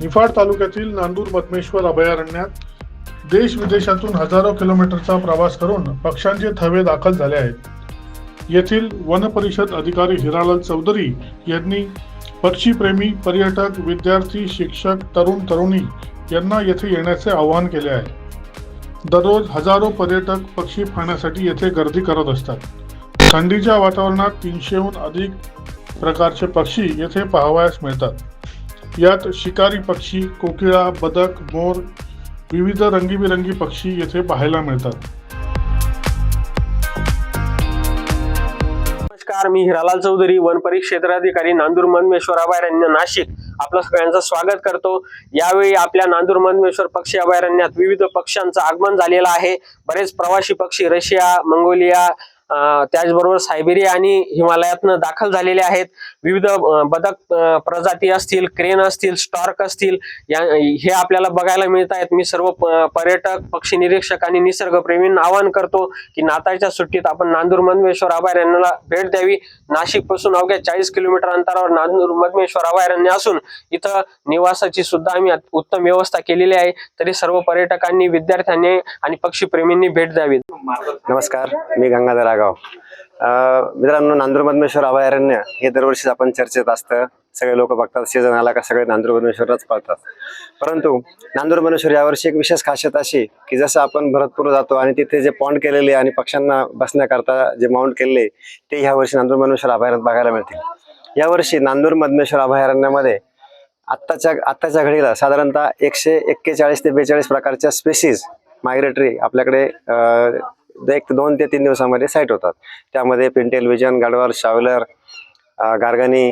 निफाड तालुक्यातील नांदूर मधमेश्वर अभयारण्यात देश विदेशातून हजारो किलोमीटरचा प्रवास करून पक्ष्यांचे थवे दाखल झाले आहेत. येथील वनपरिषद अधिकारी हिरालाल चौधरी यांनी पक्षीप्रेमी पर्यटक विद्यार्थी शिक्षक तरुण तरुणी यांना येथे येण्याचे आवाहन केले आहे. दररोज हजारो पर्यटक पक्षी पाहण्यासाठी येथे गर्दी करत असतात. थंडीच्या वातावरणात तीनशेहून अधिक प्रकारचे पक्षी येथे पाहावयास मिळतात. यात शिकारी पक्षी कोकिळा बदक मोर विविध रंगीबिरंगी पक्षी येथे पाहायला मिळतात. नमस्कार मी हिरालाल चौधरी वन परिक्षेत्राधिकारी नांदूर मनमेश्वर अभयारण्य नाशिक. आपलं सगळ्यांचं स्वागत करतो. यावेळी आपल्या नांदूर मनमेश्वर पक्षी अभयारण्यात विविध पक्ष्यांचं आगमन झालेलं आहे. बरेच प्रवासी पक्षी रशिया मंगोलिया त्याचबरोबर सायबेरिया आणि हिमालयातनं दाखल झालेले आहेत. विविध बदक प्रजाती असतील क्रेन असतील स्टॉर्क असतील या हे आपल्याला बघायला मिळत आहेत मी सर्व पर्यटक पक्षी निरीक्षक आणि निसर्गप्रेमींना आवाहन करतो की नाताळच्या सुट्टीत आपण नांदूर मधमेश्वर अभयारण्याला भेट द्यावी. नाशिकपासून अवघ्या चाळीस किलोमीटर अंतरावर नांदूर मधमेश्वर अभयारण्य असून इथं निवासाची सुद्धा आम्ही उत्तम व्यवस्था केलेली आहे. तरी सर्व पर्यटकांनी विद्यार्थ्यांनी आणि पक्षीप्रेमींनी भेट द्यावी. नमस्कार. मी गंगाधर नागाव मित्रांनो नांदूर मधमेश्वर अभयारण्य हे दरवर्षी आपण चर्चेत असतं. सगळे लोक बघतात सीझन आला का सगळे नांदूर मधमेश्वरच पाळतात. परंतु नांदूर मधमेश्वर यावर्षी एक विशेष खासियत अशी की जसं आपण भरतपूर जातो आणि तिथे जे पॉन्ड केलेले आणि पक्ष्यांना बसण्याकरता जे माउंट केलेले ते ह्या वर्षी नांदूर मधमेश्वर अभयारण्यात बघायला मिळतील. यावर्षी नांदूर मधमेश्वर अभयारण्यामध्ये आत्ताच्या आत्ताच्या घडीला साधारणतः एकशे एक्केचाळीस ते बेचाळीस प्रकारच्या स्पेसीज मायग्रेटरी आपल्याकडे अं, एक दोन ते तीन दिवसामध्ये साईट होतात. त्यामध्ये pintail wigeon gadwall shoveler garganey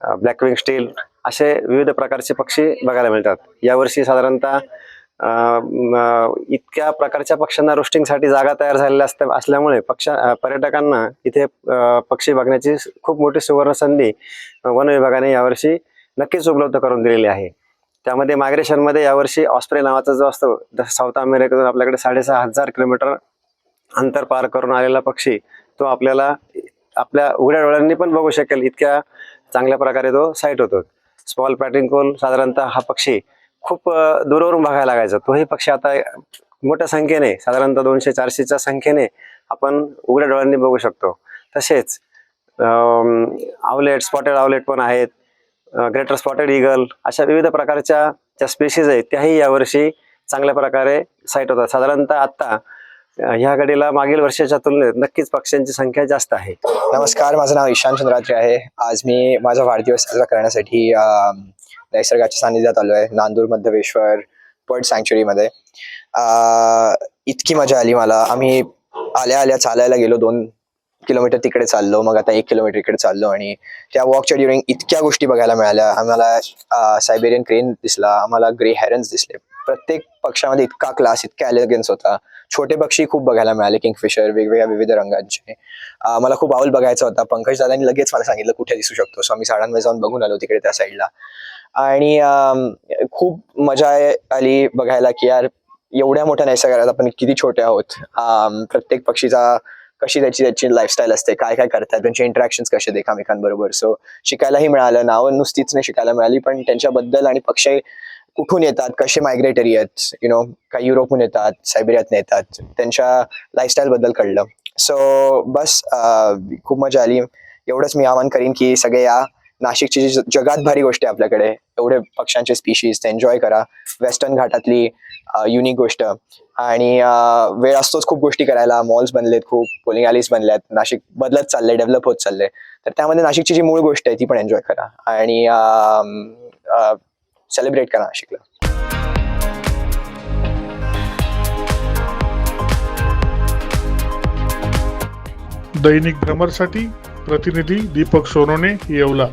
blackwing stilt असे विविध प्रकारचे पक्षी बघायला मिळतात. यावर्षी साधारणतः इतक्या प्रकारच्या पक्ष्यांना रोस्टिंगसाठी जागा तयार झालेल्या असल्या असल्यामुळे पक्ष पर्यटकांना इथे पक्षी बघण्याची खूप मोठी सुवर्ण संधी वन विभागाने यावर्षी नक्कीच उपलब्ध करून दिलेली आहे. त्यामध्ये मायग्रेशनमध्ये यावर्षी ऑस्ट्रे नावाचा जो असतो साऊथ अमेरिकेतून आपल्याकडे साडेसहा हजार किलोमीटर अंतर पार करून आलेला पक्षी तो आपल्याला आपल्या उघड्या डोळ्यांनी पण बघू शकेल. इतक्या चांगल्या प्रकारे तो साईट होतो. स्मॉल पॅटिंग साधारणतः हा पक्षी खूप दूरवरून बघायला लागायचा. तोही पक्षी आता मोठ्या संख्येने साधारणतः दोनशे चारशेच्या संख्येने आपण उघड्या डोळ्यांनी बघू शकतो. तसेच आवलेट स्पॉटेड आवलेट पण आहेत. ग्रेटर स्पॉटेड इगल अशा विविध प्रकारच्या ज्या स्पेशीज आहेत त्याही यावर्षी चांगल्या प्रकारे साईट होतात. साधारणतः आत्ता ह्या घडीला मागील वर्षाच्या तुलनेत नक्कीच पक्ष्यांची संख्या जास्त आहे. नमस्कार माझं नाव ईशान चंद्रात्री आहे. आज मी माझा वाढदिवस साजरा करण्यासाठी नैसर्गाच्या सानिध्यात आलो आहे नांदूर मध्यवेश्वर बर्ड सँक्च्युरीमध्ये इतकी मजा आली मला. आम्ही आल्या आल्या चालायला गेलो. दोन किलोमीटर तिकडे चाललो. मग आता एक किलोमीटर इकडे चाललो आणि त्या वॉकच्या ड्युरिंग इतक्या गोष्टी बघायला मिळाल्या. आम्हाला सायबेरियन क्रेन दिसला. आम्हाला ग्रे हॅरन्स दिसले. प्रत्येक पक्षामध्ये इतका क्लास इतका एलिगन्स होता. छोटे पक्षी खूप बघायला मिळाले किंगफिशर वेगवेगळ्या विविध रंगांचे. मला खूप आऊल बघायचा होता. पंकज दादांनी लगेच मला सांगितलं कुठे दिसू शकतो? सो आम्ही साडांमध्ये जाऊन बघून आलो तिकडे त्या साईडला आणि खूप मजा आली बघायला की यार एवढ्या मोठ्या नैसर्गात आपण किती छोटे आहोत. प्रत्येक पक्षीचा कशी त्याची त्याची लाईफस्टाईल असते काय काय करतात त्यांचे इंटरॅक्शन कसे आहेत एकामेकांबरोबर. सो शिकायलाही मिळालं. नावं नुसतीच नाही शिकायला मिळाली पण त्यांच्याबद्दल आणि पक्षी कुठून येतात? कसे मायग्रेटरी आहेत यु नो काही युरोपहून येतात सायबेरियातून येतात. त्यांच्या लाईफस्टाईल बद्दल कळलं. सो बस खूप मजा आली. एवढंच मी आवाहन करीन की सगळे या नाशिकची जी जगात भारी गोष्ट आहे आपल्याकडे एवढे पक्ष्यांचे स्पीशीज ते एन्जॉय करा. वेस्टर्न घाटातली युनिक गोष्ट. आणि वेळ असतोच खूप गोष्टी करायला. मॉल्स बनलेत खूप पोलिंग ॲलीज बनल्यात. नाशिक बदलत चाललंय डेव्हलप होत चाललंय. तर त्यामध्ये नाशिकची जी मूळ गोष्ट आहे ती पण एन्जॉय करा. आणि सेलिब्रेट करायला शिकलं. दैनिक भ्रमरसाठी प्रतिनिधी दीपक सोनोने येवला.